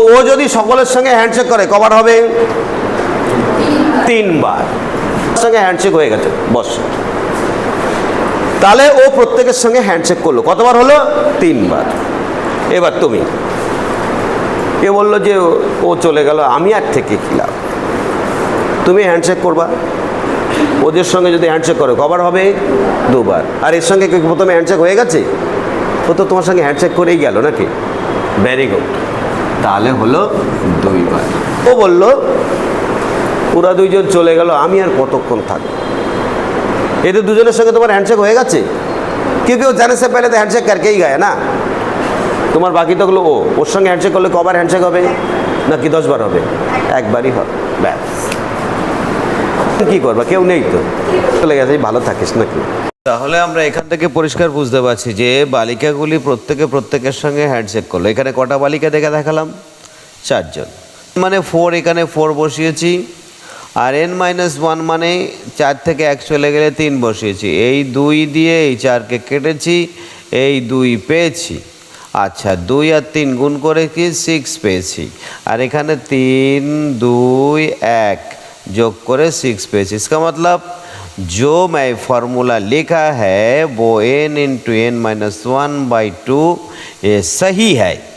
ও যদি সকলের সঙ্গে হ্যান্ডশেক করে, কবার হবে? তিনবার। সঙ্গে হ্যান্ডশেক হয়ে গেছে, বস। তাহলে ও প্রত্যেকের সঙ্গে হ্যান্ডশেক করল। কতবার হলো? তিনবার। এবার তুমি। এ বলল যে ও- চলে গেল, আমি আর থেকে কি লাভ? তুমি হ্যান্ডশেক করবা। ওদের সঙ্গে যদি হ্যান্ডশেক করো, কবার হবে? দুবার। আর এর সঙ্গে কি প্রথমে হ্যান্ডশেক হয়ে গেছে? ও তো তোমার সঙ্গে হ্যান্ডশেক করেই গেল নাকি? ভেরি গুড তাহলে হলো দুইবার ও বলল, ওরা দুইজন চলে গেল, আমি আর কতক্ষণ থাকব? এদের দুজনের সঙ্গে তোমার হ্যান্ডশেক হয়ে গেছে? কেউ কেউ জানে সে পেলে তো হ্যান্ডশেক কারকেই গায়ে, না? তোমার বাকি তো হলো ও, ওর সঙ্গে হ্যান্ডশেক করলে কবার হ্যান্ডশেক হবে? নাকি দশবার হবে? একবারই হবে ব্যাস। কি করবা? কেউ নেই তো। চলে গেছে ভালো থাকিস নাকি? তাহলে আমরা এখান থেকে পরিষ্কার বুঝতে পারছি যে বালিকাগুলি প্রত্যেকে প্রত্যেকের সঙ্গে হ্যান্ডশেক করল। এখানে কটা বালিকা দেখে দেখালাম? চারজন। মানে ফোর এখানে ফোর বসিয়েছি। আর এন মাইনাস ওয়ান মানে চার থেকে এক চলে গেলে তিন বসিয়েছি। এই দুই দিয়ে এই চারকে কেটেছি, এই দুই পেয়েছি। আচ্ছা দুই আর তিন গুণ করে কি? সিক্স পেয়েছি। আর এখানে তিন, দুই, এক যোগ করে সিক্স পেয়েছি। ইসকা মতলব जो मैं फॉर्मूला लिखा है, वो N into N minus one by two ये सही है।